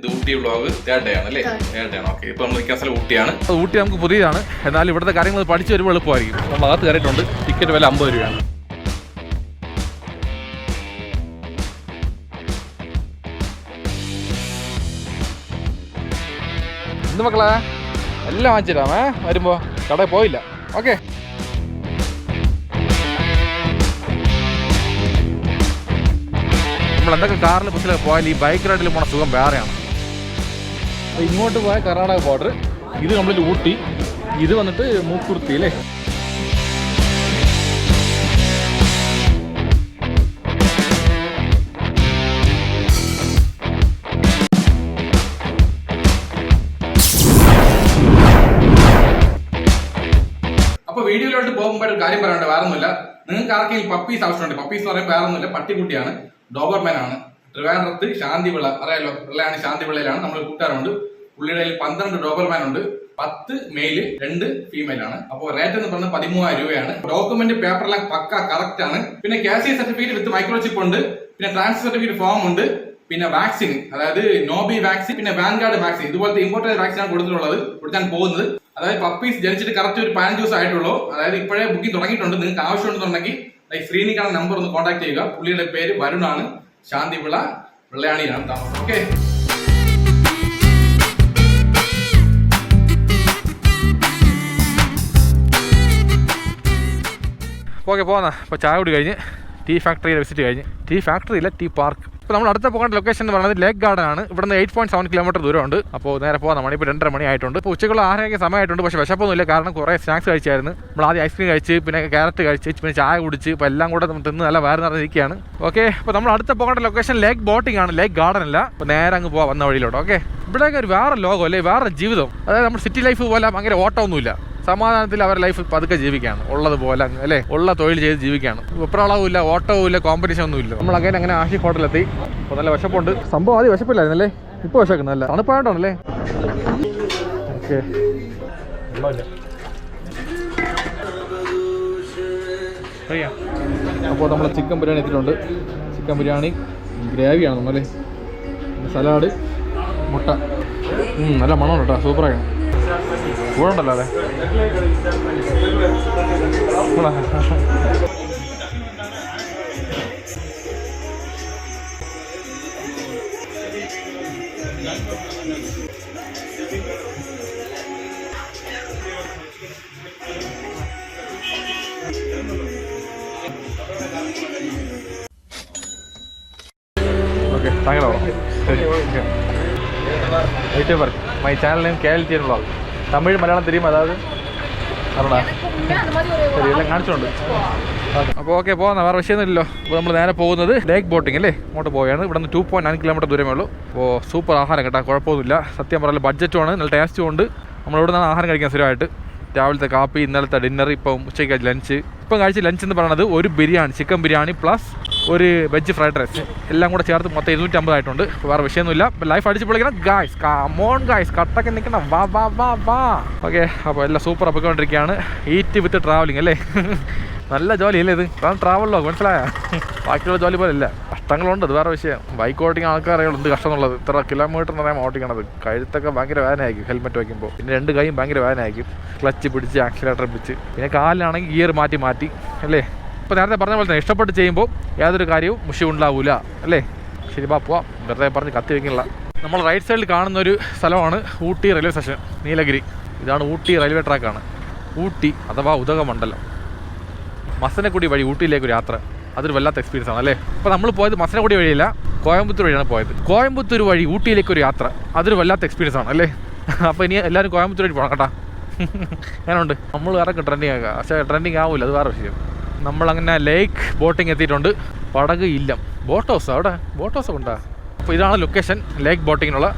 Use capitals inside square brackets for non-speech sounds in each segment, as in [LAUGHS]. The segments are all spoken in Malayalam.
ഇത് ഊട്ടി വ്ളോഗ് തേർഡ് ഡേ ആണ് അല്ലേ? തേർഡ് ഡേ ആണ്. ഓക്കെ ഇപ്പൊ നമ്മൾ നിൽക്കുന്ന സ്ഥലം ഊട്ടിയാണ്. അത് ഊട്ടി നമുക്ക് പുതിയതാണ്. എന്നാൽ ഇവിടുത്തെ കാര്യങ്ങൾ പഠിച്ചു വരുമ്പോൾ എളുപ്പമായിരിക്കും. നമ്മൾ അകത്ത് കയറിയിട്ടുണ്ട്. ടിക്കറ്റ് വില അമ്പത് രൂപയാണ്. എന്ത് മക്കളെ? എല്ലാം വാങ്ങിച്ചിടാമേ വരുമ്പോ കടയിൽ പോയില്ല. ഓക്കെ നമ്മൾ എന്തൊക്കെ കാറിൽ ബസ്സിലൊക്കെ പോയാൽ ഈ ബൈക്ക് റൈഡിൽ പോണ സുഖം വേറെയാണ്. ഇങ്ങോട്ട് പോയ കർണാടക ബോർഡർ ഇത് കംപ്ലീറ്റ് ഊട്ടി. ഇത് വന്നിട്ട് മൂക്കുർത്തി അല്ലേ? അപ്പൊ വീഡിയോയിലോട്ട് പോകുമ്പോൾ ഒരു കാര്യം പറയാനുണ്ട് വേറെ ഒന്നുമില്ല നിങ്ങൾക്ക് ആർക്കെങ്കിലും പപ്പീസ് ആവശ്യമുണ്ട് പപ്പീസ് എന്ന് പറയുമ്പോൾ വേറെ ഒന്നുമില്ല പട്ടിക്കുട്ടിയാണ് ഡോബർമാൻ ആണ്. ട്രിവാൻഡ്രത്ത് ശാന്തിവിള. അറിയാലോ പിള്ളയാണ് ശാന്തിവിളയിലാണ് നമ്മൾ കൂട്ടുകാരുണ്ട് പുള്ളിയുടെ കയ്യിൽ പന്ത്രണ്ട് ഡോബർമാൻ ഉണ്ട് പത്ത് മെയിൽ രണ്ട് ഫീമെയിൽ ആണ് അപ്പോൾ റേറ്റ് എന്ന് പറഞ്ഞാൽ പതിമൂവായിരം രൂപയാണ്. ഡോക്യുമെന്റ് പേപ്പറെല്ലാം പക്ക കറക്റ്റ് ആണ്. പിന്നെ കാസി സർട്ടിഫിക്കറ്റ് വിത്ത് മൈക്രോചിപ്പ് ഉണ്ട്. പിന്നെ ട്രാൻസ്ഫർ സർട്ടിഫിക്കറ്റ് ഫോം ഉണ്ട്. പിന്നെ വാക്സിൻ അതായത് നോബി വാക്സിൻ പിന്നെ വാൻഗാർഡ് വാക്സിൻ ഇതുപോലത്തെ ഇമ്പോർട്ടന്റ് വാക്സിൻ ആണ് കൊടുത്തിട്ടുള്ളത് കൊടുക്കാൻ പോകുന്നത്. അതായത് പപ്പീസ് ജനിച്ചിട്ട് കറക്റ്റ് ഒരു പതിനഞ്ച് ദിവസം ആയിട്ടുള്ളൂ. അതായത് ഇപ്പോഴേ ബുക്കിംഗ് തുടങ്ങിയിട്ടുണ്ട്. നിങ്ങൾക്ക് ആവശ്യമുണ്ടെന്നുണ്ടെങ്കിൽ സ്ക്രീനിൽ നമ്പർ ഒന്ന് കോൺടാക്ട് ചെയ്യുക. പുള്ളിയുടെ പേര് വരുണാണ്. ശാന്തിവിള വെള്ളയാണിയിലാണ് താമസം. ഓക്കെ ഓക്കെ പോകുന്ന ഇപ്പോൾ ചായ കൂടി കഴിഞ്ഞ് ടീ ഫാക്ടറിയിൽ വിസിറ്റ് കഴിഞ്ഞ്. ടീ ഫാക്ടറി ടീ പാർക്ക് ഇപ്പോൾ നമ്മൾ അടുത്ത പോകേണ്ട ലൊക്കേഷൻ എന്ന് പറയുന്നത് ലേക്ക് ഗാർഡൻ ആണ്. ഇവിടുന്ന് എയ്റ്റ് പോയിന്റ് സെവൻ കിലോമീറ്റർ ദൂരമുണ്ട്. അപ്പോൾ നേരെ പോകാം. നമ്മൾ ഇപ്പോൾ രണ്ടര മണി ആയിട്ടുണ്ട് ഇപ്പോൾ ആഹാരമൊക്കെ സമയമായിട്ടുണ്ട്. പക്ഷേ വിശപ്പൊന്നുമില്ല. കാരണം കുറേ സ്നാക്സ് കഴിച്ചായിരുന്നു. നമ്മൾ ആദ്യം ഐസ്ക്രീം കഴിച്ച് പിന്നെ ക്യാരറ്റ് കഴിച്ച് പിന്നെ ചായ കുടിച്ച് ഇപ്പോൾ എല്ലാം കൂടെ തിന്ന് നല്ല വയറ് നിറഞ്ഞിരിക്കുകയാണ്. ഓക്കെ അപ്പോൾ നമ്മൾ അടുത്ത പോകേണ്ട ലൊക്കേഷൻ ലേക്ക് ബോട്ടിംഗ് ആണ്. ലേക്ക് ഗാർഡൻ അല്ല. അപ്പോൾ നേരെ അങ്ങ് പോകാം വന്ന വഴിയിലോട്ട്. ഓക്കെ ഇവിടെയൊക്കെ ഒരു വേറെ ലോകം അല്ലേ? വേറെ ജീവിതം. അതായത് നമ്മുടെ സിറ്റി ലൈഫ് പോലെ ഭയങ്കര ഓട്ടമൊന്നുമില്ല. സമാധാനത്തിൽ അവർ ലൈഫ് പതുക്കെ ജീവിക്കുകയാണ്. ഉള്ളതുപോലെ പോലെ അല്ലേ? ഉള്ള തൊഴിൽ ചെയ്ത് ജീവിക്കുകയാണ്. വെപ്രാളവും ഇല്ല ഓട്ടവും ഇല്ല കോമ്പറ്റീഷൻ ഒന്നും ഇല്ല നമ്മൾ അങ്ങനെ അങ്ങനെ ആഷി ഹോട്ടലെത്തി. അപ്പോൾ നല്ല വിശപ്പുണ്ട്. സംഭവം ആദ്യം വിശപ്പില്ലായിരുന്നല്ലേ? ഇപ്പോൾ വിശക്കുന്നല്ലേ തണുപ്പായിട്ടാണല്ലേ ഓക്കെ. അപ്പോൾ നമ്മൾ ചിക്കൻ ബിരിയാണി എത്തിയിട്ടുണ്ട്. ചിക്കൻ ബിരിയാണി ഗ്രേവിയാണ് നമ്മളല്ലേ സലാഡ് മുട്ട. നല്ല മണമാണ് കേട്ടോ സൂപ്പറാണ് കൂടെ ഉണ്ടല്ലോ അല്ലേ ഓക്കെ താങ്കളോ? യൂട്യൂബർ മൈ ചാനൽ നെയിം കേൾ എൽ തമിഴ് മലയാളം തിരിയും അതായത്? ശരിയല്ല അപ്പോൾ ഓക്കെ. പോകുന്ന വേറെ വിഷയമൊന്നുമില്ലല്ലോ അപ്പോൾ നമ്മൾ നേരെ പോകുന്നത് ലേക്ക് ബോട്ടിംഗ് അല്ലേ? ഇങ്ങോട്ട് പോവുകയാണ്. ഇവിടെ നിന്ന് ടു പോയിന്റ് നയൻ കിലോമീറ്റർ ദൂരമേ ഉള്ളൂ. അപ്പോൾ സൂപ്പർ ആഹാരം കേട്ടോ കുഴപ്പമൊന്നുമില്ല. സത്യം പറഞ്ഞാൽ ബഡ്ജറ്റുമാണ് നല്ല ടേസ്റ്റും ഉണ്ട്. നമ്മളിവിടെ നിന്നാണ് ആഹാരം കഴിക്കാൻ സ്ഥിരമായിട്ട്? രാവിലത്തെ കാപ്പി ഇന്നലത്തെ ഡിന്നർ ഇപ്പം ഉച്ചയ്ക്ക് ലഞ്ച് ഇപ്പം കഴിച്ച ലഞ്ച് എന്ന് പറയുന്നത് ഒരു ബിരിയാണി ചിക്കൻ ബിരിയാണി പ്ലസ് ഒരു വെജ് ഫ്രൈഡ് റൈസ് എല്ലാം കൂടെ ചേർത്ത് മൊത്തം ഇരുന്നൂറ്റമ്പത് ആയിട്ടുണ്ട്. അപ്പോൾ വേറെ വിഷയമൊന്നുമില്ല. ലൈഫ് അടിച്ച് പൊളിക്കണം ഗായ്സ് കമോൺ ഗായ്സ് കട്ടൊക്കെ നിൽക്കണം. വാ വാ വാ വാ. ഓക്കെ അപ്പോൾ എല്ലാം സൂപ്പർ അപ്പൊക്കൊണ്ടിരിക്കുകയാണ് ഈറ്റ് വിത്ത് ട്രാവലിംഗ് അല്ലേ? നല്ല ജോലി അല്ലേ ഇത്? കാരണം ട്രാവലിലോ മനസ്സിലായ? ബാക്കിയുള്ള ജോലി പോലെ ഇല്ല കഷ്ടങ്ങളുണ്ട് അത് വേറെ വിഷയം. ബൈക്ക് ഓടിക്കുന്ന ആൾക്കാരറിയുള്ളൂ എന്ത് കഷ്ടം എന്നുള്ളത് ഇത്ര കിലോമീറ്റർ പറയാൻ ഓടിക്കണത്. കഴുത്തൊക്കെ ഭയങ്കര വേദനയായിരിക്കും ഹെൽമെറ്റ് വയ്ക്കുമ്പോൾ പിന്നെ രണ്ട് കൈയും ഭയങ്കര വേദനയായിരിക്കും. ക്ലച്ച് പിടിച്ച് ആക്സിലേറ്റർ പിടിച്ച്. പിന്നെ കാലിലാണെങ്കിൽ ഗിയർ മാറ്റി മാറ്റി അല്ലേ? ഇപ്പോൾ നേരത്തെ പറഞ്ഞ പോലെ തന്നെ ഇഷ്ടപ്പെട്ട് ചെയ്യുമ്പോൾ യാതൊരു കാര്യവും മുഷി ഉണ്ടാവില്ല അല്ലേ? ശരി ബാ പോവാം. വെറുതെ പറഞ്ഞ് കത്തി വയ്ക്കില്ല നമ്മൾ റൈറ്റ് സൈഡിൽ കാണുന്ന ഒരു സ്ഥലമാണ് ഊട്ടി റെയിൽവേ സ്റ്റേഷൻ നീലഗിരി. ഇതാണ് ഊട്ടി റെയിൽവേ ട്രാക്കാണ് ഊട്ടി അഥവാ ഉദകമണ്ഡലം. മസനക്കുടി വഴി ഊട്ടിയിലേക്ക് ഒരു യാത്ര. അതൊരു വല്ലാത്ത എക്സ്പീരിയൻസ് ആണ് അല്ലേ? അപ്പോൾ നമ്മൾ പോയത് മസനക്കുടി വഴിയല്ല കോയമ്പത്തൂർ വഴിയാണ് പോയത്. കോയമ്പത്തൂർ വഴി ഊട്ടിയിലേക്ക് ഒരു യാത്ര. അതൊരു വല്ലാത്ത എക്സ്പീരിയൻസ് ആണ് അല്ലേ? [LAUGHS] അപ്പോൾ ഇനി എല്ലാവരും കോയമ്പത്തൂർ വഴി പോകണം കേട്ടാ. [LAUGHS] ഞാനുണ്ട്. നമ്മൾ വേറെ ട്രെൻഡിങ് ആക്കുക പക്ഷേ ട്രെൻഡിങ് ആവില്ല അത് വേറെ വിഷയം. നമ്മളങ്ങനെ ലേക്ക് ബോട്ടിങ് എത്തിയിട്ടുണ്ട്. പടക് ഇല്ല. ബോട്ട് ഹൗസ് അവിടെ? ബോട്ട് ഹൗസ് ഉണ്ടാ? അപ്പോൾ ഇതാണ് ലൊക്കേഷൻ ലേക്ക് ബോട്ടിങ്ങിനുള്ള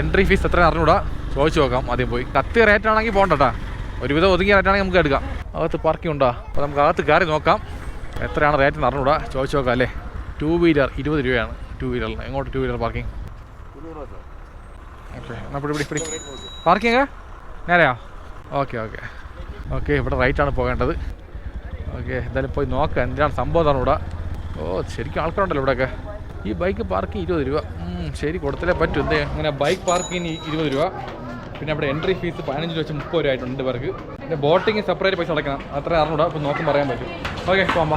എൻട്രി ഫീസ് എത്ര അറിഞ്ഞൂടാ. ചോദിച്ചു നോക്കാം ആദ്യം പോയി. കത്തി റേറ്റ് ആണെങ്കിൽ പോകണ്ടട്ടാ ഒരുവിധം ഒതുങ്ങിയ റേറ്റ് ആണെങ്കിൽ നമുക്ക് എടുക്കാം. അകത്ത് പാർക്കിംഗ് ഉണ്ടോ? അപ്പോൾ നമുക്ക് അകത്ത് കയറി നോക്കാം. എത്രയാണ് റേറ്റ് എന്ന് അറിഞ്ഞൂടാ? ചോദിച്ചു നോക്കാം അല്ലേ? ടു വീലർ ഇരുപത് രൂപയാണ് ടു വീലറിന് എങ്ങോട്ട് ടു വീലർ പാർക്കിംഗ് ഓക്കെ എന്നാൽ പിടി പിടി പിടി. പാർക്കിംഗ് നേരെയാ? ഓക്കെ ഓക്കെ ഓക്കെ ഇവിടെ റൈറ്റാണ് പോകേണ്ടത്. ഓക്കെ എന്തായാലും പോയി നോക്കാം. എന്തിനാണ് സംഭവം അറിഞ്ഞൂടാ? ഓ ശരിക്കും ആൾക്കാരുണ്ടല്ലോ ഇവിടെയൊക്കെ. ഈ ബൈക്ക് പാർക്കിങ് ഇരുപത് രൂപ. ശരി കൊടുത്തില്ലേ പറ്റും. എന്തേ ഇങ്ങനെ ബൈക്ക് പാർക്കിങ്ങിന് ഇരുപത് രൂപ. പിന്നെ അവിടെ എൻട്രി ഫീസ് പതിനഞ്ച് രൂപ മുപ്പത് രൂപ ആയിട്ടുണ്ട് പേർക്ക് പിന്നെ ബോട്ടിങ് സെപ്പറേറ്റ് പൈസ അടക്കണം അത്ര അറിഞ്ഞൂടാ. അപ്പോൾ നോക്കും പറയാൻ പറ്റും. ഓക്കെ പോകാം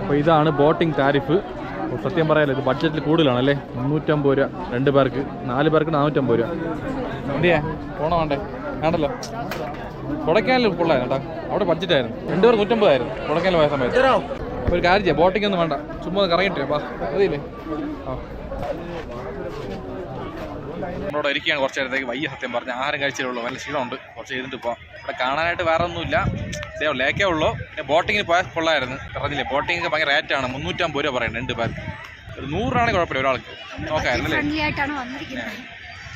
അപ്പോൾ ഇതാണ് ബോട്ടിംഗ് താരിഫ് സത്യം പറയാലോ ഇത് ബഡ്ജറ്റിൽ കൂടുതലാണ് അല്ലേ മുന്നൂറ്റമ്പത് രൂപ രണ്ട് പേർക്ക്. നാല് പേർക്ക് നാനൂറ്റമ്പത് രൂപ. എന്തിയാ? പോണോ വേണ്ടേ? വേണ്ടല്ലോ. കൊടക്കാനിൽ കൊള്ളായിരുന്നു കേട്ടോ. അവിടെ ബഡ്ജറ്റായിരുന്നു രണ്ട് പേർ നൂറ്റമ്പതായിരുന്നു. കൊടക്കാനിൽ പോയ സമയത്ത്. ഒരു കാര്യം ചെയ്യാം. ബോട്ടിംഗ് ഒന്നും വേണ്ട. ചുമ്മാ കറങ്ങിട്ടേ കറങ്ങിയിട്ടേ അതില്ലേ മതിയില്ലേ? ആ. നമ്മളോട് ഇരിക്കുകയാണ് കുറച്ച് നേരത്തേക്ക്. വയ്യ സത്യം പറഞ്ഞ. ആഹാരം കഴിച്ചിട്ടുള്ളൂ. നല്ല ക്ഷീണമുണ്ട്. കുറച്ച് ചെയ്തിട്ട് പോകാം ഇവിടെ കാണാനായിട്ട് വേറെ ഒന്നുമില്ല. ഇതേ ലേക്കേ ഉള്ളൂ. പിന്നെ ബോട്ടിങ്ങിന് പോയാൽ കൊള്ളായിരുന്നു. പറഞ്ഞില്ലേ ബോട്ടിങ് ഭയങ്കര റേറ്റാണ് മുന്നൂറ്റമ്പത് രൂപ പറയുന്നത് രണ്ട് പേർക്ക്. ഒരു നൂറാണെങ്കിൽ കുഴപ്പമില്ല. ഒരാൾക്ക്. നോക്കാമായിരുന്നു അല്ലേ? ഫ്രണ്ട്ലി ആയിട്ടാണ് വന്നിരിക്കുന്നത്.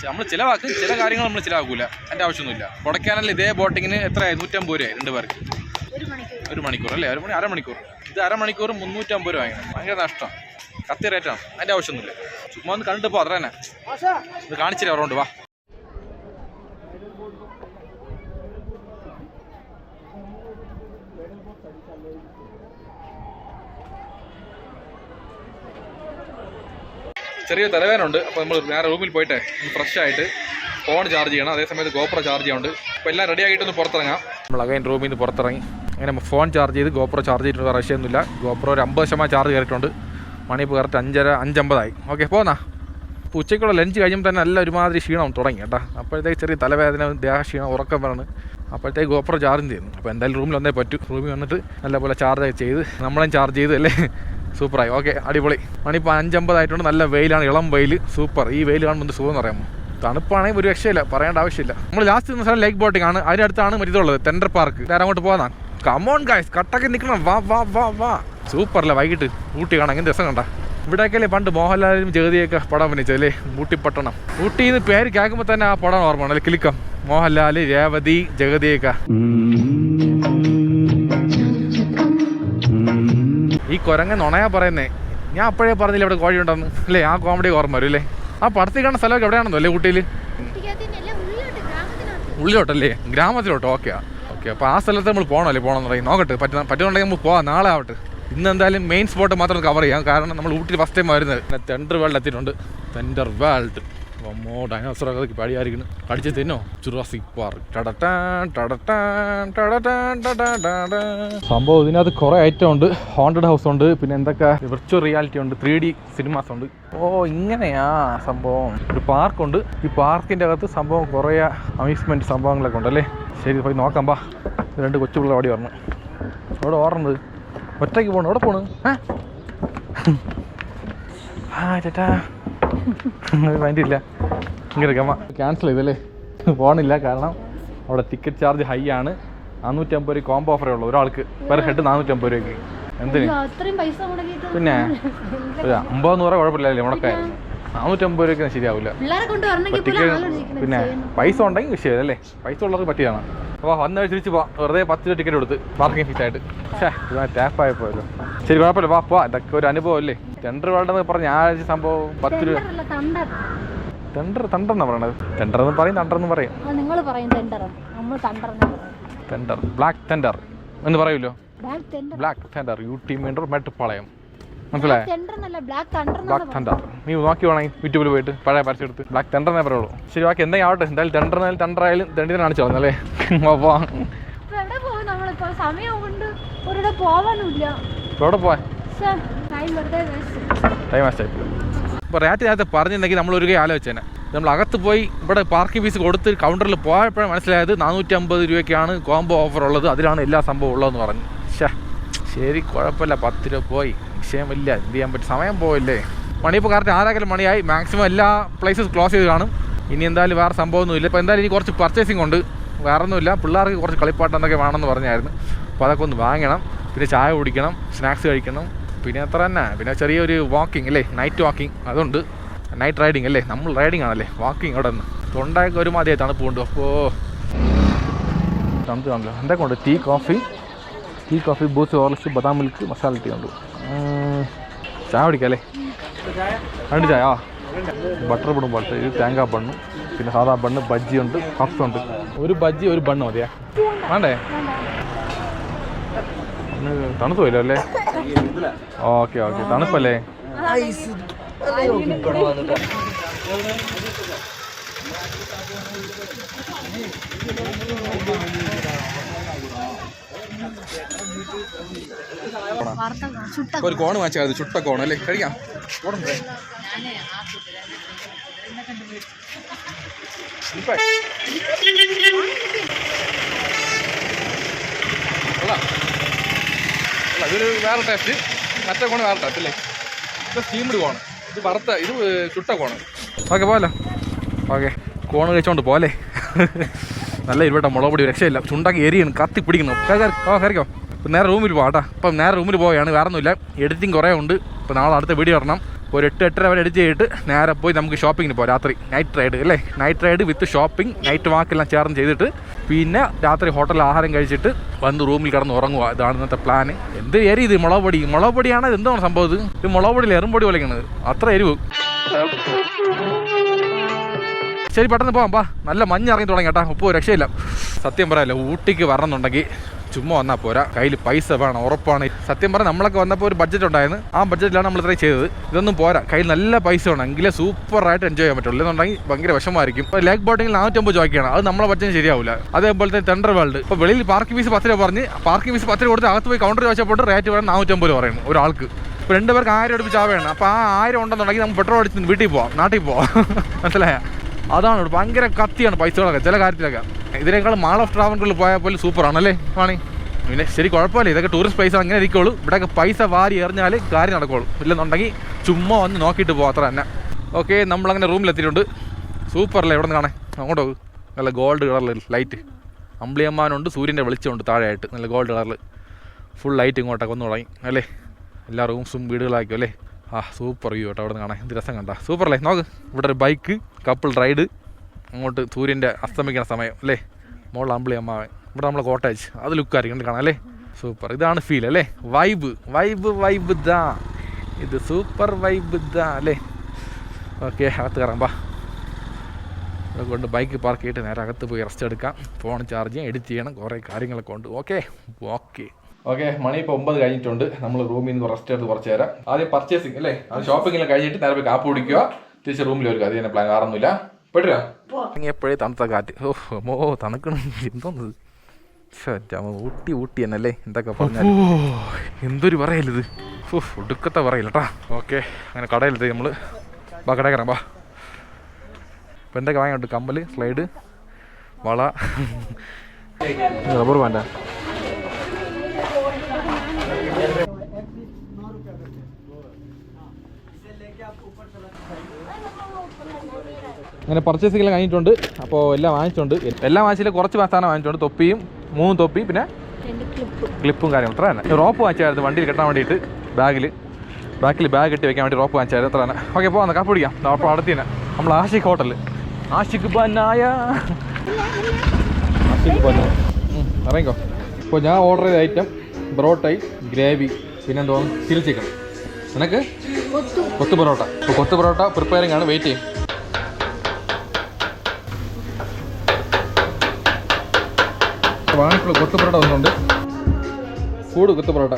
നമ്മൾ ചിലവാക്കും. ചില കാര്യങ്ങൾ നമ്മൾ ചിലവാക്കൂല. അതിന്റെ ആവശ്യമൊന്നുമില്ല. കൊടക്കാനല്ല ഇതേ ബോട്ടിങ്ങിന് എത്രയായി? നൂറ്റമ്പത് രൂപയായി രണ്ട് പേർക്ക്. ഒരു മണിക്കൂർ. ഒരു മണിക്കൂർ അല്ലേ? ഒരു മണി അരമണിക്കൂർ. ഇത് അരമണിക്കൂർ മുന്നൂറ്റമ്പത് രൂപ വാങ്ങണം ഭയങ്കര നഷ്ടം. കത്തി റേറ്റാണ് അതിന്റെ ആവശ്യമൊന്നുമില്ല. ചുമ്മാ ഒന്ന് കണ്ടിട്ട് പോ അത്ര തന്നെ. ഇത് കാണിച്ചില്ല അവരോണ്ട് വാ. ചെറിയ തലവേനുണ്ട് അപ്പോൾ നമ്മൾ വേറെ റൂമിൽ പോയിട്ട്. ഫ്രഷ് ആയിട്ട് ഫോൺ ചാർജ് ചെയ്യണം. അതേസമയത്ത് ഗോപ്ര ചാർജ് ചെയ്യാനുണ്ട്. അപ്പോൾ എല്ലാം റെഡി ആയിട്ടൊന്ന് പുറത്തിറങ്ങാം. നമ്മൾ അകൈൻ റൂമിൽ നിന്ന് പുറത്തിറങ്ങി. അങ്ങനെ ഫോൺ ചാർജ് ചെയ്ത് ഗോപ്രോ ചാർജ് ചെയ്തിട്ട് വിഷയമൊന്നുമില്ല. ഗോപ്രോ ഒരു അമ്പത് ശതമാനം ചാർജ് കയറിയിട്ടുണ്ട്. മണി ഇപ്പോൾ കറക്റ്റ് അഞ്ചര അഞ്ചമ്പതായി. ഓക്കെ പോന്നാ. ഇപ്പോൾ ഉച്ചയ്ക്കുള്ള ലഞ്ച് കഴിയുമ്പോൾ തന്നെ നല്ല ഒരുമാതിരി ക്ഷീണം തുടങ്ങി കേട്ടോ. അപ്പോഴത്തേക്ക് ചെറിയ തലവേദന ദേഹക്ഷീണം ഉറക്കം വേണം അപ്പോഴത്തേക്ക് ഗോപ്രോ ചാർജ് ചെയ്യുന്നു അപ്പോൾ എന്തായാലും റൂമിൽ വന്നേ പറ്റൂ. റൂമിൽ വന്നിട്ട് നല്ലപോലെ ചാർജ് ചെയ്ത് നമ്മളെയും ചാർജ് ചെയ്ത് അല്ലേ? സൂപ്പറായി. ഓക്കെ അടിപൊളി. മണിപ്പോൾ അഞ്ചമ്പതായിട്ടുണ്ട്. നല്ല വെയിലാണ്. ഇളം വെയിൽ സൂപ്പർ. ഈ വെയിൽ കാണുമ്പോൾ സുഖം എന്ന് പറയാമോ തണുപ്പാണെങ്കിൽ ഒരു രക്ഷയില്ല. പറയേണ്ട ആവശ്യമില്ല. നമ്മൾ ലാസ്റ്റ് ദിവസം ലൈക്ക് ലേക്ക് ബോട്ടിംഗ് ആണ്. അതിനടുത്താണ് മറ്റേതുള്ളത്. ടെൻഡർ പാർക്ക് നേരെ അങ്ങോട്ട് പോകാൻ കമോൺ ഗായ്സ് കട്ടൊക്കെ നിൽക്കണം. വാ വാ വാ വാ. സൂപ്പർ അല്ലേ വൈകിട്ട്. ഊട്ടി കാണാം ഇങ്ങനെ രസം കണ്ട. ഇവിടെയൊക്കെയല്ലേ പണ്ട് മോഹൻലാലും ജഗതിയൊക്കെ പടം അഭിനയിച്ചല്ലേ ഊട്ടിപ്പട്ടണം ഊട്ടിന്ന് പേര് കേൾക്കുമ്പോൾ തന്നെ ആ പടം ഓർമ്മ അല്ലേ? കിളിക്കം. മോഹൻലാൽ രേവതി ജഗതിയൊക്കെ. ഈ കുരങ്ങ നുണയാ പറയുന്നേ. ഞാൻ അപ്പോഴേ പറഞ്ഞില്ല ഇവിടെ കോഴി ഉണ്ടെന്ന്. അല്ലേ ആ കോമഡി ഓർമ്മ വരും അല്ലേ? ആ പടത്തിൽ കാണുന്ന സ്ഥലമൊക്കെ എവിടെയാണെന്നോ അല്ലേ ഊട്ടിയിൽ ഉള്ളിലോട്ടല്ലേ? ഗ്രാമത്തിലോട്ടോ ഓക്കെ. ഓക്കെ അപ്പോൾ ആ സ്ഥലത്ത് നമ്മൾ പോകണമല്ലേ പറയും നോക്കട്ടെ. പറ്റുന്ന പറ്റുന്നുണ്ടെങ്കിൽ നമുക്ക് പോകാം നാളെ ആവട്ടെ. ഇന്ന് എന്തായാലും മെയിൻ സ്പോട്ട് മാത്രം കവർ ചെയ്യാം. കാരണം നമ്മൾ ഊട്ടിയിൽ ഫസ്റ്റ് ടൈം വരുന്നത്. തെണ്ടർ വേൾഡ് എത്തിയിട്ടുണ്ട്. തെണ്ടർ വേൾഡ് അമ്മോ ഡൈനോസർ ഒക്കെ പടിയായിരിക്കുന്നു പഠിച്ച് തിന്നോ? ചുറാസിക് പാർക്ക് സംഭവം ഇതിനകത്ത് കുറേ ഐറ്റം ഉണ്ട്. ഹോണ്ടഡ് ഹൗസ് ഉണ്ട്. പിന്നെ എന്തൊക്കെ? വിർച്വൽ റിയാലിറ്റി ഉണ്ട്. ത്രീ ഡി സിനിമാസ് ഉണ്ട്. ഓ ഇങ്ങനെയാ സംഭവം. ഒരു പാർക്കുണ്ട് ഈ പാർക്കിന്റെ അകത്ത് സംഭവം കുറേ അമ്യൂസ്മെന്റ് സംഭവങ്ങളൊക്കെ ഉണ്ട് ഉണ്ടല്ലേ ശരി പോയി നോക്കാം ബാ. രണ്ട് കൊച്ചു പിള്ളേർ അവിടെ വരണം അവിടെ ഓർമ്മത് ഒറ്റയ്ക്ക് പോകണം എവിടെ പോണു? ആ ചേട്ടാ. മൈൻഡ് ഇല്ല. ഇങ്ങനെ ഗമ. ക്യാൻസൽ ചെയ്തല്ലേ? പോണില്ല. കാരണം അവിടെ ടിക്കറ്റ് ചാർജ് ഹൈ ആണ്. നാനൂറ്റമ്പത് രൂപ കോംബോ ഓഫറേ ഉള്ളൂ ഒരാൾക്ക്. പെർ ഹെഡ് നാനൂറ്റമ്പത് രൂപയ്ക്ക്. എന്തിന്? പിന്നെ? അമ്പത് നൂറ് കുഴപ്പമില്ലല്ലേ മുടക്കായിരുന്നു നാനൂറ്റമ്പത് രൂപയ്ക്ക് ശരിയാവില്ല. പിന്നെ പൈസ ഉണ്ടെങ്കിൽ വിഷയമല്ലേ പൈസ ഉള്ളവർക്ക് പറ്റിയാണ് അപ്പോൾ വന്ന തിരിച്ച് പോവാം വെറുതെ പത്ത് രൂപ ടിക്കറ്റ് കൊടുത്ത് പാർക്കിംഗ് ഫീസ് ആയിട്ട്. ടാപ്പ് ഇതാ ടാപ്പായപ്പോയല്ലോ ശരി കുഴപ്പമില്ല. വാ പോവാ. ഇതൊക്കെ ഒരു അനുഭവം അല്ലേ ടെൻഡർ വേൾഡെന്ന് പറഞ്ഞ ആ സംഭവം പത്ത് രൂപ ടെൻഡറല്ല തണ്ടർ. ടെൻഡർ തണ്ടെന്നാ പറയണത്? ടെൻഡർ എന്ന് പറയും തണ്ടർ എന്ന് പറയും. നിങ്ങൾ പറയും ടെൻഡർ നമ്മൾ തണ്ടർ എന്ന് ടെൻഡർ ബ്ലാക്ക് ടെൻഡർ എന്ന് പറയൂലോ? Black thunder black thunder U T mentor Mettupalayam. മനസ്സിലായേ? ബ്ലാക്ക് തണ്ടർ ബ്ലാക്ക് ടെൻഡർ നീ നോക്കി വേണമെങ്കിൽ യൂട്യൂബിൽ പോയിട്ട് പഴയ പരസ്യം എടുത്ത്. ബ്ലാക്ക് തണ്ടർ എന്നേ പറയുള്ളൂ. ശരി ബാക്കി എന്തെങ്കിലും ആവട്ടെ. എന്തായാലും തണ്ടർ എന്നാലും തണ്ടർ ആയാലും തെണ്ടി കാണിച്ചു തന്നല്ലേ എവിടെ പോവാൻ? ടൈം വെറുതെ വേസ്റ്റ് ടൈം വേസ്റ്റ് ആയിപ്പോയി. ഇപ്പോൾ റേറ്റ് നേരത്തെ പറഞ്ഞിട്ടുണ്ടെങ്കിൽ നമ്മൾ ഒരു കൈ ആലോചിച്ചേനെ. നമ്മൾ അകത്ത് പോയി ഇവിടെ പാർക്കിംഗ് ഫീസ് കൊടുത്ത് കൗണ്ടറിൽ പോയപ്പോഴാണ് മനസ്സിലായത് നാനൂറ്റി അമ്പത് രൂപയ്ക്കാണ് കോംബോ ഓഫർ ഉള്ളത്. അതിലാണ് എല്ലാ സംഭവം ഉള്ളതെന്ന് പറഞ്ഞു. ശരി കുഴപ്പമില്ല. പത്ത് രൂപ പോയി. വിഷയമില്ല എന്ത് ചെയ്യാൻ പറ്റും? സമയം പോയില്ലേ മണി ഇപ്പോൾ കറക്റ്റ് ആറാക്കൽ മണിയായി. മാക്സിമം എല്ലാ പ്ലേസസ് ക്ലോസ് ചെയ്ത് കാണും. ഇനി എന്തായാലും വേറെ സംഭവമൊന്നുമില്ല. ഇപ്പോൾ എന്തായാലും ഇനി കുറച്ച് പർച്ചേസിംഗ് ഉണ്ട്. വേറെ ഒന്നുമില്ല പിള്ളേർക്ക് കുറച്ച് കളിപ്പാട്ടം എന്തൊക്കെ വേണമെന്ന് പറഞ്ഞായിരുന്നു. അപ്പോൾ അതൊക്കെ ഒന്ന് വാങ്ങണം. പിന്നെ ചായ കുടിക്കണം സ്നാക്സ് കഴിക്കണം. പിന്നെ അത്ര തന്നെ. പിന്നെ ചെറിയൊരു വാക്കിംഗ് അല്ലേ? നൈറ്റ് വാക്കിംഗ് അതുണ്ട്. നൈറ്റ് റൈഡിങ് അല്ലേ? നമ്മൾ റൈഡിങ് ആണല്ലേ? വാക്കിംഗ് അവിടെ നിന്ന്. തൊണ്ടയൊക്കെ ഒരുമാതിരി തണുപ്പ് കൊണ്ട്. അപ്പോൾ തണുത്ത് തണുത്ത് എന്തൊക്കെ ഉണ്ട്? Tea coffee tea coffee Boost Horlicks ബദാം മിൽക്ക് മസാല ടീ ഉണ്ട്? ചായ കുടിക്കാം രണ്ട് ചായ ബട്ടർ ബണ്ണും ബട്ടർ ഇത് തേങ്ങാ ബണ്ണും പിന്നെ സാധാ ബണ്ണ് ബജ്ജി ഉണ്ട് ഒരു ബജ്ജി ഒരു ബണ്ണ് മതിയാ. വേണ്ടേ? തണുത്തു പോയില്ലോ അല്ലേ? Okay okay. തണുപ്പല്ലേ? Thank ചുട്ട ഒരു കോണ് വാങ്ങിച്ചാൽ ചുട്ട കോൺ അല്ലേ? കഴിക്കാം. കൊള്ളാം. കൊള്ളാം. ഇതൊരു വേറെ ടേസ്റ്റ് മറ്റേ കോണ് വേറെ ടേസ്റ്റ് അല്ലേ? ഇത് സ്റ്റീംഡ് കോണ്. ഇത് വറുത്ത ഇത് ചുട്ട കോണ്. ഓക്കെ പോലോ ഓക്കെ. കോണ് കഴിച്ചോണ്ട് പോലെ നല്ല ഇരുവട്ട മുളക് പൊടി രക്ഷയില്ല. ചുണ്ടാക്കി എരിയാണ് കത്തി പിടിക്കുന്നു. കയറി കയറി. ഓ കയറിക്കോ ഇപ്പം നേരെ റൂമിൽ പോകാം ഇപ്പം നേരെ റൂമിൽ പോവുകയാണ്. വേറെ ഒന്നുമില്ല എഡിറ്റിംഗ് കുറേ ഉണ്ട്. ഇപ്പോൾ നാളെ അടുത്ത വീഡിയോ ഇടണം. ഒരു എട്ട് എട്ടര വരെ എഡിറ്റ് ചെയ്തിട്ട് നേരെ പോയി നമുക്ക് ഷോപ്പിങ്ങിന് പോകാം രാത്രി. നൈറ്റ് റൈഡ് അല്ലേ? Night ride with shopping night വാക്കെല്ലാം ചേർന്ന് ചെയ്തിട്ട് പിന്നെ രാത്രി ഹോട്ടലിൽ ആഹാരം കഴിച്ചിട്ട് വന്ന് റൂമിൽ കിടന്ന് ഉറങ്ങുക. ഇതാണ് ഇന്നത്തെ പ്ലാൻ എന്ത് എരി ഇത്? മുളക് പൊടി. മുളക് എന്താണ് സംഭവം ഇത്? ഇത് മുളക് പൊടിയിൽ പോലെയാണ് അത്ര എരിവ്. ശരി പെട്ടെന്ന് പോകാം പാ നല്ല മഞ്ഞ് ഇറങ്ങി തുടങ്ങി കേട്ടാ ഉപ്പ് രക്ഷയില്ല. സത്യം പറയാമല്ലോ ഊട്ടിക്ക് വരണമെന്നുണ്ടെങ്കിൽ ചുമ്മാ വന്നാൽ പോരാ. കയ്യിൽ പൈസ വേണം ഉറപ്പാണ്. സത്യം പറഞ്ഞാൽ നമ്മളൊക്കെ വന്നപ്പോൾ ഒരു ബഡ്ജറ്റ് ഉണ്ടായിരുന്നു. ആ ബഡ്ജറ്റിലാണ് നമ്മൾ ഇത്രയും ചെയ്തത്. ഇതൊന്നും പോരാ. കയ്യിൽ നല്ല പൈസ വേണം. എങ്കിലേ സൂപ്പറായിട്ട് എൻജോയ് ചെയ്യാൻ പറ്റുള്ളൂ. എന്നുണ്ടെങ്കിൽ ഭയങ്കര വിഷമമായിരിക്കും. ഇപ്പോൾ ലേക്ക് ബോട്ടിങ്ങിൽ നാനൂറ്റമ്പത് ചോദിക്കുകയാണ് അത് നമ്മളെ ബഡ്ജറ്റ് ശരിയാവില്ല അതേപോലെ തന്നെ തെണ്ടർ വേൾഡ് ഇപ്പോൾ വെളിയിൽ പാർക്കിംഗ് ഫീസ് പത്ത് രൂപ പറഞ്ഞ് പാർക്കിംഗ് ഫീസ് പത്ത് രൂപ കൊടുത്ത് അകത്ത് പോയി കൗണ്ടർ ചോദിച്ചപ്പോൾ റേറ്റ് വേണം നാനൂറ്റമ്പത് രൂപ പറയുന്നു ഒരാൾക്ക്. ഇപ്പോൾ രണ്ട് പേർക്ക് ആയിരം അടുപ്പിച്ച് ആവുകയാണ് അപ്പോൾ ആ ആയിരം ഉണ്ടെന്നുണ്ടെങ്കിൽ നമുക്ക് പെട്രോൾ അടിച്ച് വീട്ടിൽ പോവാം നാട്ടിൽ പോവാം. [LAUGHS] മനസ്സിലായ? അതാണ് ഇവിടെ ഭയങ്കര കത്തിയാണ് പൈസകളൊക്കെ ചില കാര്യത്തിലൊക്കെ. ഇതിനേക്കാൾ മാൾ ഓഫ് ട്രാവൻകളിൽ പോയാൽ പോലും സൂപ്പറാണല്ലേ വാണി? പിന്നെ ശരി കുഴപ്പമില്ല. ഇതൊക്കെ ടൂറിസ്റ്റ് പ്ലേസ് അങ്ങനെ ഇരിക്കുള്ളൂ. ഇവിടെയൊക്കെ പൈസ വാരി എറിഞ്ഞാൽ കാര്യം നടക്കുള്ളൂ. ഇല്ലെന്നുണ്ടെങ്കിൽ ചുമ്മാ വന്ന് നോക്കിയിട്ട് പോകാം അത്ര തന്നെ. ഓക്കെ നമ്മളങ്ങനെ റൂമിലെത്തിയിട്ടുണ്ട് സൂപ്പറല്ലേ ഇവിടെ നിന്ന് കാണേ അങ്ങോട്ട്? പോകും നല്ല ഗോൾഡ് കളറിൽ ലൈറ്റ് അമ്പിളിയമ്മാനുണ്ട് സൂര്യന്റെ വെളിച്ചമുണ്ട് താഴെയായിട്ട്. നല്ല ഗോൾഡ് കളറിൽ ഫുൾ ലൈറ്റ് ഇങ്ങോട്ടൊക്കെ വന്ന് തുടങ്ങി അല്ലേ? എല്ലാ റൂംസും വീടുകളാക്കിയോ അല്ലേ? ആ സൂപ്പർ വ്യൂ കേട്ടോ അവിടെ നിന്ന് കാണാൻ. എന്ത് രസം കണ്ട. സൂപ്പർ അല്ലേ? നോക്ക് ഇവിടെ ഒരു ബൈക്ക് കപ്പിൾ റൈഡ് അങ്ങോട്ട് സൂര്യന്റെ അസ്തമിക്കുന്ന സമയം അല്ലേ? മോൾ അമ്പിളി അമ്മാവൻ ഇവിടെ നമ്മളെ കോട്ടേജ് അത് ലുക്കായിരിക്കും കാണാം അല്ലേ? സൂപ്പർ ഇതാണ് ഫീൽ അല്ലേ? വൈബ് വൈബ് വൈബ് ദാ. ഇത് സൂപ്പർ വൈബ് ദാ അല്ലേ? ഓക്കെ അകത്ത് കയറാം പാ കൊണ്ട് ബൈക്ക് പാർക്ക് ചെയ്തിട്ട് നേരെ അകത്ത് പോയി റെസ്റ്റ് എടുക്കാം. ഫോൺ ചാർജ് ചെയ്യാം എഡിറ്റ് ചെയ്യണം കുറേ കാര്യങ്ങളൊക്കെ ഉണ്ട്. ഓക്കെ ഓക്കെ ഓക്കെ മണി ഇപ്പോൾ ഒമ്പത് കഴിഞ്ഞിട്ടുണ്ട്. നമ്മൾ റൂമിൽ നിന്ന് റെസ്റ്റ് എടുത്ത് കുറച്ച് നേരം. ആദ്യം പർച്ചേസിങ് അല്ലേ? അത് ഷോപ്പിംഗിൽ കഴിഞ്ഞിട്ട് നേരെ പോയി കാപ്പ് കുടിക്കുക. റൂമിൽ വരിക അത് തന്നെ പ്ലാൻ പെട്ടിരാ ഇറങ്ങിയപ്പോഴേ തണുത്ത കാറ്റ്. ഓ മോ തണുക്കണം [LAUGHS] എന്തോന്നത് ഊട്ടി ഊട്ടി എന്നല്ലേ എന്തൊക്കെ പറഞ്ഞാൽ എന്തൊരു പറയലിത് ഓ ഒടുക്കത്തെ പറയില്ലട്ടാ ഓക്കെ അങ്ങനെ കടയിലെത്തി നമ്മൾ ബാ കടയിൽ കയറാം ബാ ഇപ്പം എന്തൊക്കെ വാങ്ങിയുണ്ട് കമ്മൽ സ്ലൈഡ് വള. റബ്ബർ വേണ്ട അങ്ങനെ പർച്ചേസിംഗ് എല്ലാം കഴിഞ്ഞിട്ടുണ്ട്. അപ്പോൾ എല്ലാം വാങ്ങിച്ചിട്ടുണ്ട്. എല്ലാം വാങ്ങിച്ചാലും കുറച്ച് സാധനം വാങ്ങിച്ചിട്ടുണ്ട്. തൊപ്പിയും മൂന്ന് തൊപ്പി പിന്നെ ക്ലിപ്പ് കാര്യങ്ങളും. അത്ര തന്നെ. റോപ്പ് വാങ്ങിച്ചായിരുന്നു വണ്ടിയിൽ കെട്ടാൻ വേണ്ടിയിട്ട്. ബാഗിൽ ബാക്കിൽ ബാഗ് കെട്ടി വെക്കാൻ വേണ്ടി റോപ്പ് വാങ്ങിച്ചായിരുന്നു. അത്ര തന്നെ. ഓക്കെ പോകാം കാപ്പ് പിടിക്കാം അപ്പോൾ അടുത്ത് തന്നെ. നമ്മൾ ആഷിഖ് ഹോട്ടൽ ആഷിഖ് ബനായ. ആഷിഖ് ബനായ. ഇറങ്ങിക്കോ. ഇപ്പോൾ ഞാൻ ഓർഡർ ചെയ്ത ഐറ്റം പൊറോട്ടൈ ഗ്രേവി പിന്നെ എന്തോ ചില്ലി ചിക്കൻ നിനക്ക്? കൊത്തു. പൊറോട്ട. ഇപ്പോൾ കൊത്തു പൊറോട്ട പ്രിപ്പയറിംഗ് ആണ്. വെയിറ്റ് ചെയ്യും. വാങ്ങിക്കുള്ള കൊത്തു പൊറോട്ട വന്നിട്ടുണ്ട്. ചൂട് കൊത്തു പൊറോട്ട.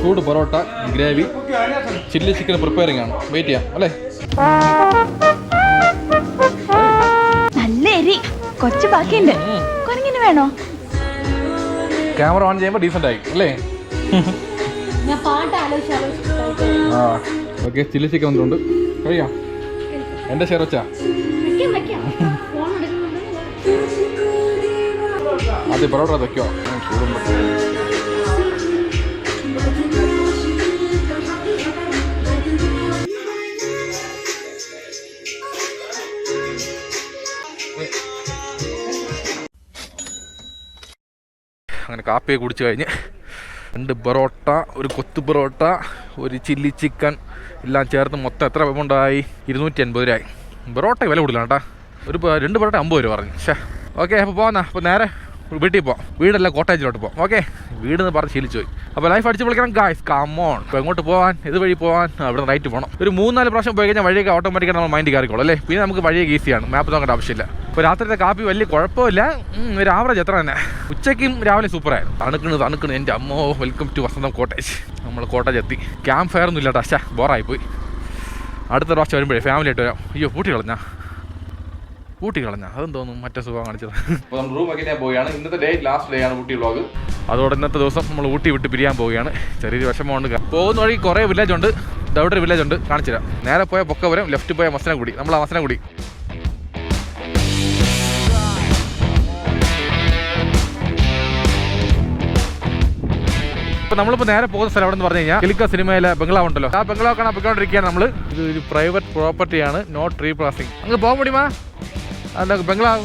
ചൂട് parotta gravy chilli chicken preparing ആണ്. വെയിറ്റ് ചെയ്യാം അല്ലേ? നല്ല എരി കൊച്ചു ബാക്കിയുണ്ട്. കുരങ്ങിന് വേണോ? ക്യാമറ ഓൺ ചെയ്യുമ്പോൾ ഡീസന്റ് ആയി അല്ലേ? ആ ഓക്കെ ചില്ലി ചിക്കൻ വന്നിട്ടുണ്ട്. കഴിയാം? എന്റെ ഷെയർ വെച്ചാ? ആദ്യം പൊറോട്ട വെക്കോ ചൂടുണ്ട് അങ്ങനെ കാപ്പിയെ കുടിച്ച് കഴിഞ്ഞ് രണ്ട് പൊറോട്ട ഒരു കൊത്തു പൊറോട്ട ഒരു ചില്ലി ചിക്കൻ എല്ലാം ചേർത്ത് മൊത്തം എത്ര എമൗണ്ടായി? ഇരുന്നൂറ്റി അൻപത് രൂപയായി. പൊറോട്ട വില കൂടുതലാണ് കേട്ടോ ഒരു രണ്ട് പൊറോട്ട അമ്പത് രൂപ പറഞ്ഞു. ഷേ ഓക്കെ അപ്പോൾ പോകാന്നാ അപ്പോൾ നേരെ വീട്ടിൽ പോവാം വീടല്ല കോട്ടേജിലോട്ട് പോവാം ഓക്കെ? വീട് എന്ന് പറഞ്ഞ് ശീലിച്ചു പോയി. അപ്പോൾ ലൈഫ് അടിച്ച് വിളിക്കണം ഗായ്സ് കമോൺ അപ്പോൾ എങ്ങോട്ട് പോകാൻ ഇത് വഴി പോകാൻ അവിടെ റൈറ്റ് പോകണം ഒരു മൂന്നാൽ പ്രാവശ്യം പോയി കഴിഞ്ഞാൽ വഴിയൊക്കെ ഓട്ടോമാറ്റിക്കാണ് നമ്മൾ മൈൻഡ് കയറിക്കോളും അല്ലേ? പിന്നെ നമുക്ക് വഴിയൊക്കെ ഈസിയാണ് മാപ്പ് നോക്കേണ്ട ആവശ്യമില്ല. ഇപ്പോൾ രാത്രിത്തെ കാപ്പി വലിയ കുഴപ്പമില്ല. ഒരു ആവറേജ് എത്ര തന്നെ. ഉച്ചയ്ക്കും രാവിലെ സൂപ്പറായിരുന്നു തണുക്കണ് തണുക്കണ്. എന്റെ അമ്മോ വെൽക്കം ടു വസന്തം കോട്ടേജ് നമ്മൾ കോട്ടേജ് എത്തി. ക്യാമ്പ് ഫയർ ഒന്നും ഇല്ല അച്ഛാ ബോറായിപ്പോയി അടുത്ത പ്രാവശ്യം വരുമ്പോഴേ ഫാമിലി ആയിട്ട് വരാം. അയ്യോ പൂട്ടി കളഞ്ഞാ. കൂട്ടിക്കളഞ്ഞ അതും തോന്നും മറ്റേ സുഖം കാണിച്ചത്. നമ്മൾ റൂമൊക്കെ ഇന്നത്തെ ഡേ ലാസ്റ്റ് ഡേ ആണ് അതോടെ ഇന്നത്തെ ദിവസം നമ്മൾ ഊട്ടി വിട്ട് പിരിയാൻ പോവുകയാണ്. ചെറിയൊരു വിഷമമുണ്ട്. പോകുന്ന വഴി കുറേ വില്ലേജ് ഉണ്ട്. ഇതവിടെ ഒരു വില്ലേജ് ഉണ്ട്. കാണിച്ചുതരാം. നേരെ പോയ പൊക്കവരം ലെഫ്റ്റ് പോയ മസനകുടി നമ്മൾ ആ മസനകുടി അപ്പൊ നമ്മളിപ്പോ നേരെ പോകുന്ന സ്ഥലം എവിടെ പറഞ്ഞു കഴിഞ്ഞാൽ കിലിക്ക സിനിമയിലെ ബംഗ്ലാവ് ഉണ്ടല്ലോ. ആ ബംഗ്ലാവ് കാണാൻ പൊയ്ക്കൊണ്ടിരിക്കുകയാണ് നമ്മൾ ഇത് ഒരു പ്രൈവറ്റ് പ്രോപ്പർട്ടിയാണ് നോട്ട് റീപ്ലാസിംഗ് അങ്ങ് പോകാൻ മുടിയുമാ? आणि बंगला